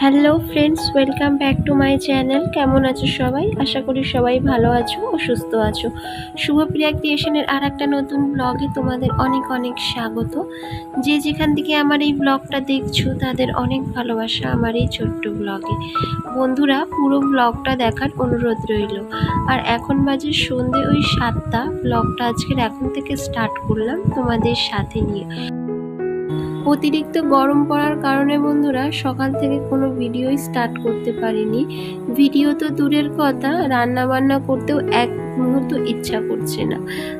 Hello friends welcome back to my channel কেমন আছো সবাই? আশা করি সবাই ভালো আছো ও সুস্থ আছো শুভপ্রিয়া ক্রিয়েশনের আর একটা নতুন ব্লগে তোমাদের অনেক অনেক স্বাগত। যে যেখান থেকে আমার এই ব্লগটা দেখছ, তাদের অনেক ভালোবাসা আমার এই ছোট্ট ব্লগে বন্ধুরা, পুরো ব্লগটা দেখার অনুরোধ রইল। আর এখন বাজে সন্ধে ওই সাতটা। ব্লগটা আজকের এখন থেকে স্টার্ট করলাম তোমাদের সাথে নিয়ে। অতিরিক্ত গরম পড়ার কারণে বন্ধুরা সকাল থেকে কোনো ভিডিও স্টার্ট করতে পারিনি। ভিডিও তো দূরের কথা রান্না বান্না করতেও এক মুহূর্ত ইচ্ছা করছে না।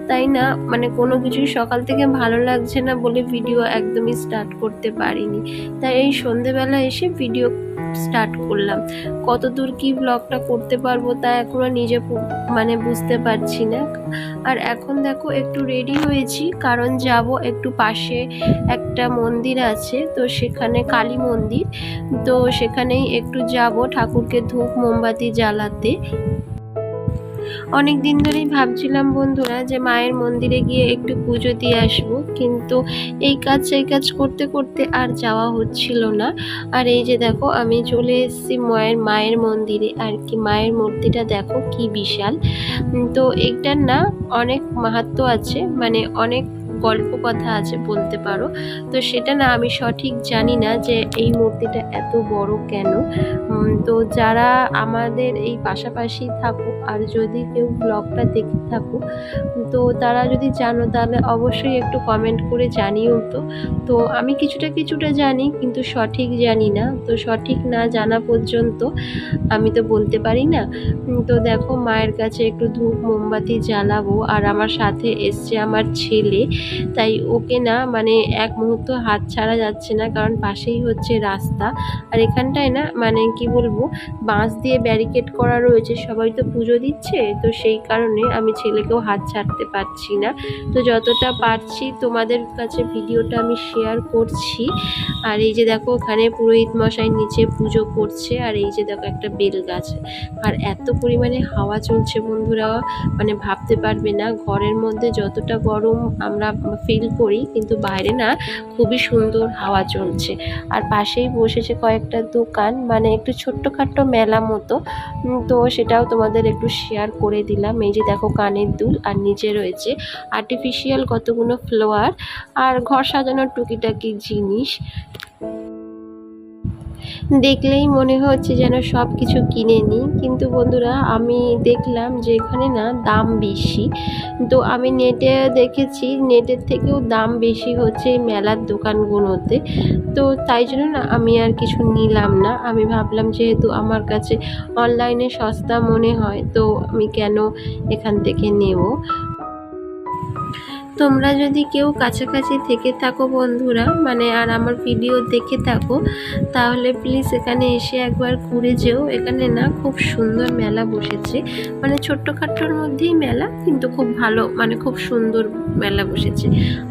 তাই না? মানে কোনো কিছুই সকাল থেকে ভালো লাগছে না বলে ভিডিও একদমই স্টার্ট করতে পারিনি। তাই এই সন্ধেবেলা এসে ভিডিও স্টার্ট করলাম। কত দূর কি ব্লগটা করতে পারব তা এখনও নিজে মানে বুঝতে পারছি না। আর এখন দেখো একটু রেডি হয়েছি, কারণ যাব একটু পাশে একটা মন্দির আছে, তো সেখানে কালী মন্দির। তো সেখানেই একটু যাব ঠাকুরকে ধূপ, মোমবাতি জ্বালাতে। অনেক দিন ধরেই ভাবছিলাম বন্ধুরা যে মায়ের মন্দিরে গিয়ে একটু পুজো দিয়ে আসব, কিন্তু এই কাজ সেই কাজ করতে করতে আর যাওয়া হচ্ছিল না। আর এই যে দেখো, আমি চলে এসেছি মায়ের মায়ের মন্দিরে। আর কি মায়ের মূর্তিটা দেখো কি বিশাল। তো এইটার না অনেক মাহাত্ম আছে মানে অনেক গল্প কথা আছে বলতে পারো। তো সেটা না আমি সঠিক জানি না যে এই মূর্তিটা এত বড় কেন। তো যারা আমাদের এই পাশাপাশি থাকো আর যদি কেউ ব্লগটা দেখে থাকো তো তারা যদি জানো তাহলে অবশ্যই একটু কমেন্ট করে জানিও তো। তো আমি কিছুটা কিছুটা জানি কিন্তু সঠিক জানি না। তো সঠিক না জানা পর্যন্ত আমি তো বলতে পারি না। তো দেখো মায়ের কাছে একটু ধূপ, মোমবাতি জ্বালাবো আর আমার সাথে এসছে আমার ছেলে। তাই ওকে না মানে এক মুহূর্ত হাত ছাড়া যাচ্ছে না, কারণ পাশেই হচ্ছে রাস্তা। আর এখানটায় না মানে কি বলব, বাঁশ দিয়ে ব্যারিকেড করা রয়েছে, সবাই তো পুজো দিচ্ছে, তো সেই কারণে আমি ছেলেকেও হাত ছাড়তে পারছি না। তো যতটা পারছি তোমাদের কাছে ভিডিওটা আমি শেয়ার করছি। আর এই যে দেখো, ওখানে পুরোহিত মশাই নিচে পুজো করছে, আর এই যে দেখো একটা বেল গাছ আর এত পরিমাণে হাওয়া চলছে বন্ধুরা মানে ভাবতে পারবে না, ঘরের মধ্যে যতটা গরম আমরা ফিল করি, কিন্তু বাইরে না খুবই সুন্দর হাওয়া চলছে। আর পাশেই বসেছে কয়েকটা দোকান মানে একটু ছোট্টখাট্ট মেলা মতো। তো সেটাও তোমাদের একটু শেয়ার করে দিলাম। এই যে দেখো কানের দুল, আর নিচে রয়েছে আর্টিফিশিয়াল কতগুলো ফ্লোয়ার আর ঘর সাজানোর টুকিটাকি জিনিস। দেখলেই মনে হচ্ছে যেন সব কিছু কিনে নিই। কিন্তু বন্ধুরা, আমি দেখলাম যে এখানে না দাম বেশি। তো আমি নেটে দেখেছি, নেটের থেকেও দাম বেশি হচ্ছে এই মেলার দোকানগুলোতে। তো তাই জন্য না আমি আর কিছু নিলাম না। আমি ভাবলাম যেহেতু আমার কাছে অনলাইনে সস্তা মনে হয়, তো আমি কেন এখান থেকে নেব? তোমরা যদি কেউ কাছাকাছি থেকে থাকো বন্ধুরা মানে আর আমার ভিডিও দেখে থাকো, তাহলে প্লিজ এখানে এসে একবার ঘুরে যেও। এখানে না খুব সুন্দর মেলা বসেছে। মানে ছোট্ট ছোট্টখাট্টোর মধ্যেই মেলা, কিন্তু খুব ভালো মানে খুব সুন্দর মেলা বসেছে।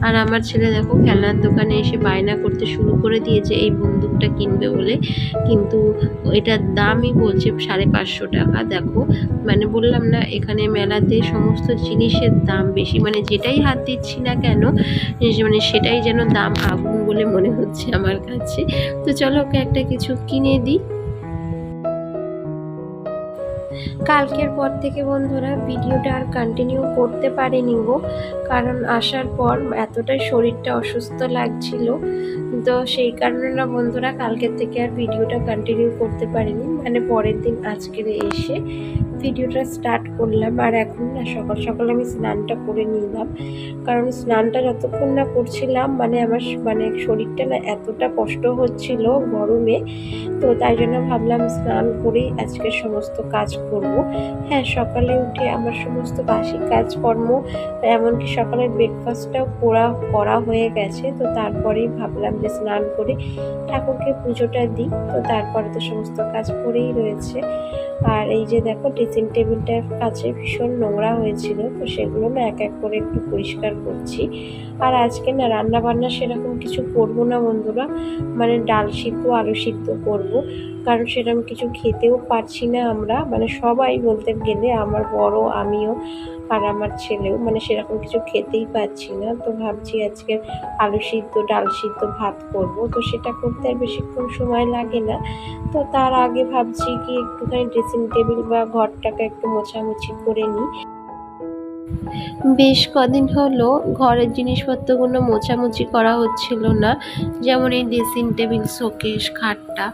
আর আমার ছেলে দেখো খেলনার দোকানে এসে বায়না করতে শুরু করে দিয়েছে, এই বন্দুকটা কিনবে বলে। কিন্তু এটার দামই বলছে সাড়ে পাঁচশো টাকা, দেখো। মানে বললাম না, এখানে মেলাতে সমস্ত জিনিসের দাম বেশি মানে যেটাই হাত দিচ্ছি না কেন মানে সেটাই যেন দাম আগুন বলে মনে হচ্ছে আমার কাছে। তো চলো ওকে একটা কিছু কিনে দিই। কালকের পর থেকে বন্ধুরা ভিডিওটা আর কন্টিনিউ করতে পারিনি গো, কারণ আসার পর এতটাই শরীরটা অসুস্থ লাগছিল। তো সেই কারণে না বন্ধুরা কালকের থেকে আর ভিডিওটা কন্টিনিউ করতে পারিনি মানে পরের দিন আজকের এসে ভিডিওটা স্টার্ট করলাম আর এখন না সকাল সকাল আমি স্নানটা করে নিলাম। কারণ স্নানটা যতক্ষণ না করছিলাম মানে আমার মানে শরীরটা না এতটা কষ্ট হচ্ছিল গরমে, তো তাই জন্য ভাবলাম স্নান করেই আজকে সমস্ত কাজ করব। হ্যাঁ সকালে উঠে আমার সমস্ত বাসি কাজকর্ম, এমনকি সকালের ব্রেকফাস্টটাও করা করা হয়ে গেছে, তো তারপরেই ভাবলাম যে স্নান করে ঠাকুরকে পুজোটা দিই, তো তারপরে তো সমস্ত কাজ করেই রয়েছে। আর এই যে দেখো ড্রেসিং টেবিলটার কাছে ভীষণ নোংরা হয়েছিল, তো সেগুলো না এক এক করে একটু পরিষ্কার করছি। আর আজকে না রান্না বান্না সেরকম কিছু করব না বন্ধুরা মানে ডাল সিদ্ধ, আলু সিদ্ধ করব। কারণ সেরকম কিছু খেতেও পারছি না আমরা। মানে সবাই বলতে গেলে আমার বড়, আমিও আর আমার ছেলেও মানে সেরকম কিছু খেতেই পাচ্ছি না। তো ভাবছি আজকে আলু সিদ্ধ, ডাল সিদ্ধ ভাত করব। তো সেটা করতে আর বেশিক্ষণ সময় লাগে না। তো তার আগে ভাবছি কি একটুখানি ড্রেসিং টেবিল বা ঘরটাকে একটু মোছামুছি করে নিই। বেশ কদিন হলো ঘরের জিনিসপত্রগুলো মোছামুছি করা হচ্ছিল না, যেমন এই ড্রেসিং টেবিল শোকেশ খাটটা।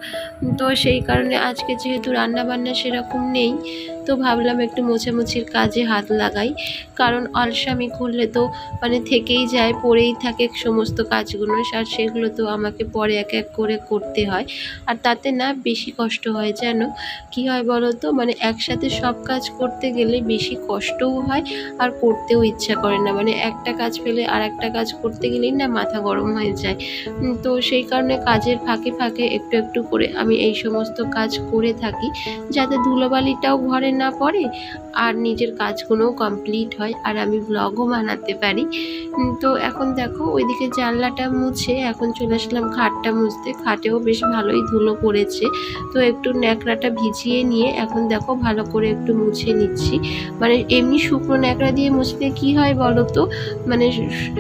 তো সেই কারণে আজকে যেহেতু রান্নাবান্না সেরকম নেই তো ভাবলাম একটু মোছামুছির কাজে হাত লাগাই। কারণ অলসামি করলে তো মানে থেকেই যায়, পড়েই থাকে সমস্ত কাজগুলো। আর সেগুলো তো আমাকে পরে এক এক করে করতে হয়। আর তাতে না বেশি কষ্ট হয় যেন কি হয় বলো তো? মানে একসাথে সব কাজ করতে গেলে বেশি কষ্টও হয় আর করতেও ইচ্ছা করে না। মানে একটা কাজ পেলে আর একটা কাজ করতে গেলেই না মাথা গরম হয়ে যায়। তো সেই কারণে কাজের ফাঁকে ফাঁকে একটু একটু করে আমি এই সমস্ত কাজ করে থাকি। যাতে ধুলোবালিটাও ঘরে না পড়ে? আর নিজের কাজগুলোও কমপ্লিট হয় আর আমি ব্লগও বানাতে পারি। তো এখন দেখো, ওইদিকে জানলাটা মুছে এখন চলে আসলাম খাটটা মুছতে। খাটেও বেশ ভালোই ধুলো পড়েছে। তো একটু ন্যাকড়াটা ভিজিয়ে নিয়ে এখন দেখো ভালো করে একটু মুছে নিচ্ছি। মানে এমনি শুকনো ন্যাকড়া দিয়ে মুছতে কি হয় বলো তো? মানে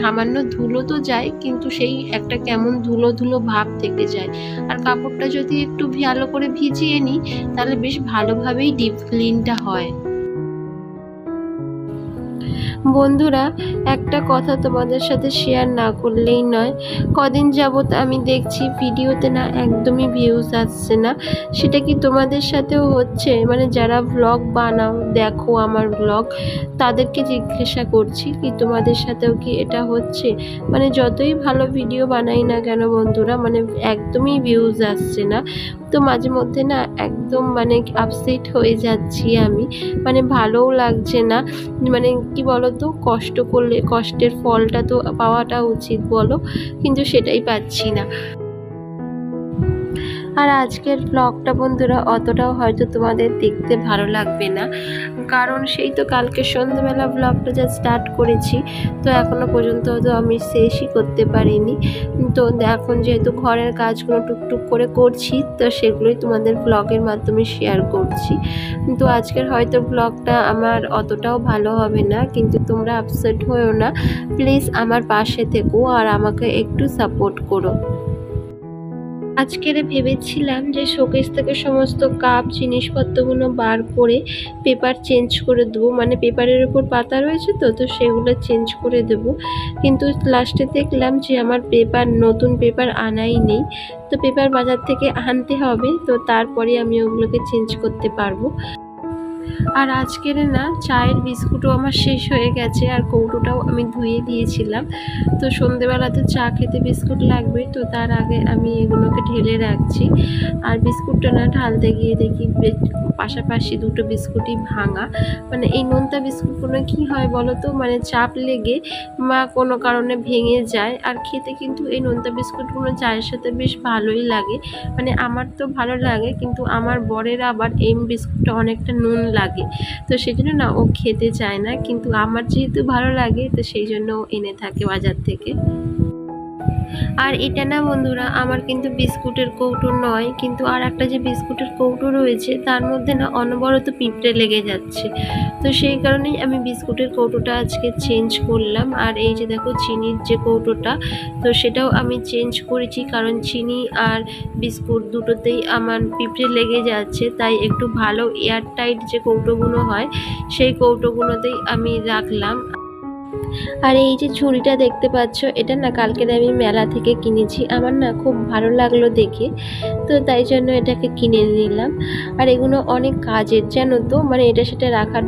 সামান্য ধুলো তো যায়, কিন্তু সেই একটা কেমন ধুলো ধুলো ভাব থেকে যায়। আর কাপড়টা যদি একটু ভালো করে ভিজিয়ে নিই, তাহলে বেশ ভালোভাবেই ডিপ ক্লিনটা হয়। বন্ধুরা, একটা কথা তোমাদের সাথে শেয়ার না করলেই নয়। কদিন যাবত আমি দেখছি ভিডিওতে না একদমই ভিউজ আসছে না। সেটা কি তোমাদের সাথেও হচ্ছে? মানে যারা ব্লগ বানাও, দেখো আমার ব্লগ তাদেরকে জিজ্ঞাসা করছি কি তোমাদের সাথেও কি এটা হচ্ছে? মানে যতই ভালো ভিডিও বানাই না কেন বন্ধুরা মানে একদমই ভিউজ আসছে না। তো মাঝে মধ্যে না একদম মানে আপসেট হয়ে যাচ্ছি আমি। মানে ভালোও লাগছে না। মানে কি বলো তো কষ্ট করলে, কষ্টের ফলটা তো পাওয়াটা উচিত বলো, কিন্তু সেটাই পাচ্ছি না। আর আজকের ব্লগটা বন্ধুরা অতটাও হয়তো তোমাদের দেখতে ভালো লাগবে না। কারণ সেই তো কালকে সন্ধ্যাবেলা ব্লগটা যা স্টার্ট করেছি, তো এখনও পর্যন্ত তো আমি শেষই করতে পারিনি। তো এখন যেহেতু ঘরের কাজগুলো টুকটুক করে করছি, তো সেগুলোই তোমাদের ব্লগের মাধ্যমে শেয়ার করছি। তো আজকের হয়তো ব্লগটা আমার অতটাও ভালো হবে না, কিন্তু তোমরা আপসেট হয়েও না। প্লিজ আমার পাশে থেকো আর আমাকে একটু সাপোর্ট করো। আজকের ভেবেছিলাম যে শোকেস থেকে সমস্ত কাপ, জিনিসপত্রগুলো বার করে পেপার চেঞ্জ করে দেবো। মানে পেপারের ওপর পাতা রয়েছে তো তো সেগুলো চেঞ্জ করে দেব। কিন্তু লাস্টে দেখলাম যে আমার পেপার, নতুন পেপার আনাই নেই। তো পেপার বাজার থেকে আনতে হবে, তো তারপরে আমি ওগুলোকে চেঞ্জ করতে পারব। আর আজকের না চায়ের বিস্কুটও আমার শেষ হয়ে গেছে আর কৌটোটাও আমি ধুয়ে দিয়েছিলাম। তো সন্ধেবেলা তো চা খেতে বিস্কুট লাগবে তো তার আগে আমি এগুলোকে ঢেলে রাখছি। আর বিস্কুটটা না ঢালতে গিয়ে দেখি পাশাপাশি দুটো বিস্কুটই ভাঙা। মানে এই নোনতা বিস্কুটগুলো কি হয় বলো তো? মানে চাপ লেগে বা কোনো কারণে ভেঙে যায়। আর খেতে কিন্তু এই নোনতা বিস্কুটগুলো চায়ের সাথে বেশ ভালোই লাগে। মানে আমার তো ভালো লাগে, কিন্তু আমার বরের আবার এই বিস্কুটটা অনেকটা নুন লাগে। তো সেই জন্য না, ও খেতে চায় না। কিন্তু আমার যেহেতু ভালো লাগে, তো সেই জন্য এনে থাকে বাজার থেকে। আর এটা না বন্ধুরা, আমার কিন্তু বিস্কুটের কৌটো নয়, কিন্তু আর একটা যে বিস্কুটের কৌটো রয়েছে, তার মধ্যে না অনবরত পিঁপড়ে লেগে যাচ্ছে। তো সেই কারণেই আমি বিস্কুটের কৌটোটা আজকে চেঞ্জ করলাম। আর এই যে দেখো চিনির যে কৌটোটা, তো সেটাও আমি চেঞ্জ করেছি, কারণ চিনি আর বিস্কুট দুটোতেই আমার পিঁপড়ে লেগে যাচ্ছে। তাই একটু ভালো এয়ারটাইট যে কৌটোগুলো হয়, সেই কৌটোগুলোতেই আমি রাখলাম। আর এই যে ছুরিটা দেখতে পাচ্ছ, এটা না কালকের আমি মেলা থেকে কিনেছি। আমার না খুব ভালো লাগল দেখে, তো তাই জন্য এটাকে কিনে নিলাম। আর এগুলো অনেক কাজের, জানো তো? মানে এটা সেটা রাখার